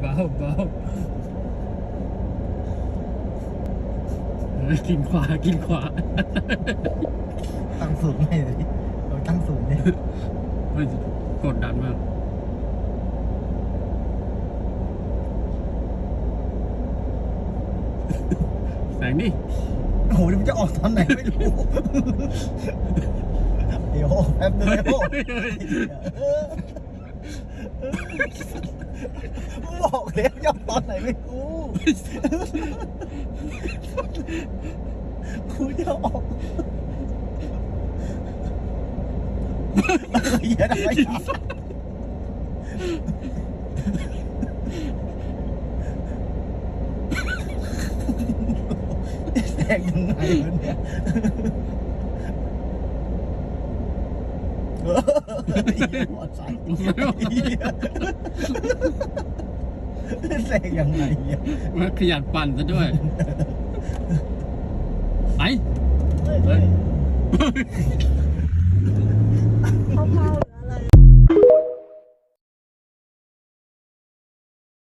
เบาเบาเออกินขวากินขวา ตั้งสูงให้เลยเราตั้งสูงเนี่ยเฮ้ยกดดันมากแสงดิโอ้โหเดี๋ยวมันจะออกตอนไหนไม่รู้ เดี๋ยวแป๊บนึงนะโอ้บ อกแล้วจะออกตอนไหนไม่รู้กูจะออกเหี้ยอะไรอะแสงยังไงวะเนี่ยเออเหี้ยหัวใจเหี้ย แสงยังไงอะมาขยันปั่นซะด้วย ไป เฮ้ยเฮ้ย